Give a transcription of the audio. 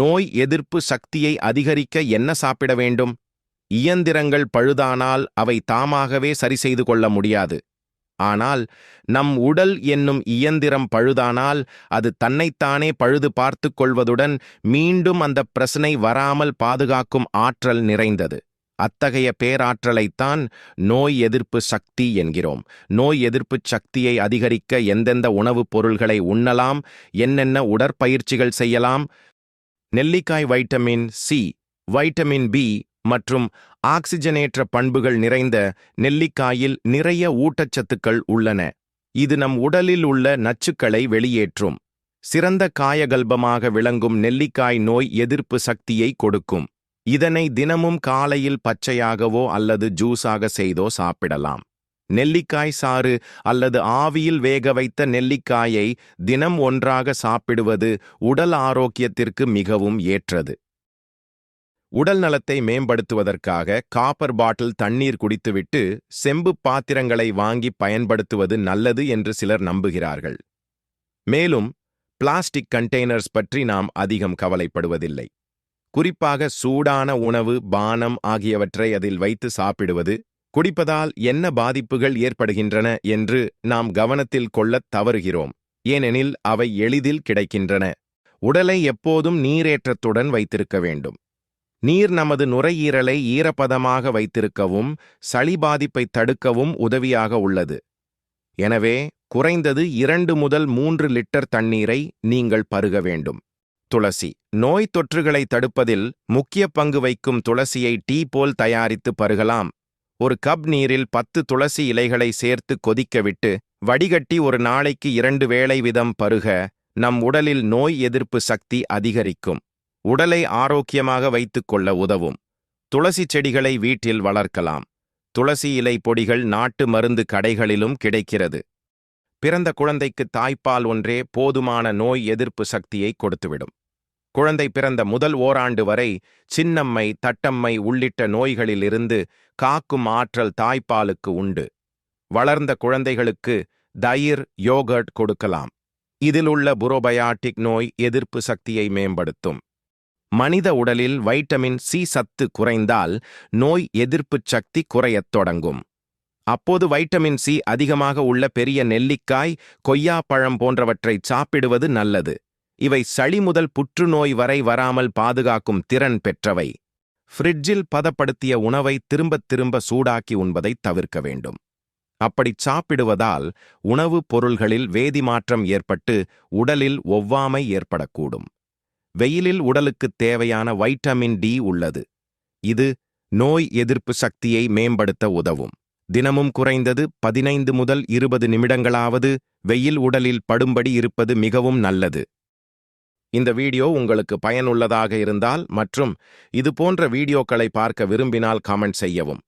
நோய் எதிர்ப்பு சக்தியை அதிகரிக்க என்ன சாப்பிட வேண்டும்? இயந்திரங்கள் பழுதானால் அவை தாமாகவே சரி செய்து கொள்ள முடியாது. ஆனால் நம் உடல் என்னும் இயந்திரம் பழுதானால் அது தன்னைத்தானே பழுது பார்த்து கொள்வதுடன் மீண்டும் அந்த பிரச்சனை வராமல் பாதுகாக்கும் ஆற்றல் நிறைந்தது. அத்தகைய பேராற்றலைத்தான் நோய் எதிர்ப்பு சக்தி என்கிறோம். நோய் எதிர்ப்பு சக்தியை அதிகரிக்க எந்தெந்த உணவுப் பொருள்களை உண்ணலாம்? என்னென்ன உடற்பயிற்சிகள் செய்யலாம்? நெல்லிக்காய் வைட்டமின் சி வைட்டமின் பி மற்றும் ஆக்சிஜனேற்ற பண்புகள் நிறைந்த நெல்லிக்காயில் நிறைய ஊட்டச்சத்துக்கள் உள்ளன. இது நம் உடலில் உள்ள நச்சுக்களை வெளியேற்றும். சிறந்த காயகல்பமாக விளங்கும் நெல்லிக்காய் நோய் எதிர்ப்பு சக்தியை கொடுக்கும். இதனை தினமும் காலையில் பச்சையாகவோ அல்லது ஜூஸாக செய்தோ சாப்பிடலாம். நெல்லிக்காய் சாறு அல்லது ஆவியில் வேக வைத்த நெல்லிக்காயை தினம் ஒன்றாக சாப்பிடுவது உடல் ஆரோக்கியத்திற்கு மிகவும் ஏற்றது. உடல் நலத்தை மேம்படுத்துவதற்காக காப்பர் பாட்டில் தண்ணீர் குடித்துவிட்டு செம்பு பாத்திரங்களை வாங்கி பயன்படுத்துவது நல்லது என்று சிலர் நம்புகிறார்கள். மேலும் பிளாஸ்டிக் கண்டெய்னர்ஸ் பற்றி நாம் அதிகம் கவலைப்படுவதில்லை. குறிப்பாக சூடான உணவு பானம் ஆகியவற்றை அதில் வைத்து சாப்பிடுவது குடிப்பதால் என்ன பாதிப்புகள் ஏற்படுகின்றன என்று நாம் கவனத்தில் கொள்ளத் தவறுகிறோம். ஏனெனில் அவை எளிதில் கிடைக்கின்றன. உடலை எப்போதும் நீரேற்றத்துடன் வைத்திருக்க வேண்டும். நீர் நமது நுரையீரலை ஈரப்பதமாக வைத்திருக்கவும் சளி பாதிப்பை தடுக்கவும் உதவியாக உள்ளது. எனவே குறைந்தது இரண்டு முதல் மூன்று லிட்டர் தண்ணீரை நீங்கள் பருக வேண்டும். துளசி. நோய் தொற்றுகளை தடுப்பதில் முக்கிய பங்கு வைக்கும் துளசியை டீ போல் தயாரித்து பருகலாம். ஒரு கப் நீரில் பத்து துளசி இலைகளை சேர்த்து கொதிக்கவிட்டு வடிகட்டி ஒரு நாளைக்கு இரண்டு வேளை விதம் பருக நம் உடலில் நோய் எதிர்ப்பு சக்தி அதிகரிக்கும். உடலை ஆரோக்கியமாக வைத்துக் கொள்ள உதவும். துளசி செடிகளை வீட்டில் வளர்க்கலாம். துளசி இலை பொடிகள் நாட்டு மருந்து கடைகளிலும் கிடைக்கிறது. பிறந்த குழந்தைக்கு தாய்ப்பால் ஒன்றே போதுமான நோய் எதிர்ப்பு சக்தியை கொடுத்துவிடும். குழந்தை பிறந்த முதல் ஓராண்டு வரை சின்னம்மை தட்டம்மை உள்ளிட்ட நோய்களிலிருந்து காக்கும் ஆற்றல் தாய்ப்பாலுக்கு உண்டு. வளர்ந்த குழந்தைகளுக்கு தயிர் யோகர்ட் கொடுக்கலாம். இதில் உள்ள புரோபயாட்டிக் நோய் எதிர்ப்பு சக்தியை மேம்படுத்தும். மனித உடலில் வைட்டமின் சி சத்து குறைந்தால் நோய் எதிர்ப்புச் சக்தி குறையத் தொடங்கும். அப்போது வைட்டமின் சி அதிகமாக உள்ள பெரிய நெல்லிக்காய் கொய்யாப்பழம் போன்றவற்றை சாப்பிடுவது நல்லது. இவை சளி முதல் புற்றுநோய் வரை வராமல் பாதுகாக்கும் திறன் பெற்றவை. ஃப்ரிட்ஜில் பதப்படுத்திய உணவை திரும்பத் திரும்ப சூடாக்கி உண்பதை தவிர்க்க வேண்டும். அப்படிச் சாப்பிடுவதால் உணவுப் பொருள்களில் வேதி மாற்றம் ஏற்பட்டு உடலில் ஒவ்வாமை ஏற்படக்கூடும். வெயிலில் உடலுக்குத் தேவையான வைட்டமின் டி உள்ளது. இது நோய் எதிர்ப்பு சக்தியை மேம்படுத்த உதவும். தினமும் குறைந்தது பதினைந்து முதல் இருபது நிமிடங்களாவது வெயில் உடலில் படும்படி இருப்பது மிகவும் நல்லது. இந்த வீடியோ உங்களுக்கு பயனுள்ளதாக இருந்தால் மற்றும் இது போன்ற வீடியோக்களை பார்க்க விரும்பினால் கமெண்ட் செய்யவும்.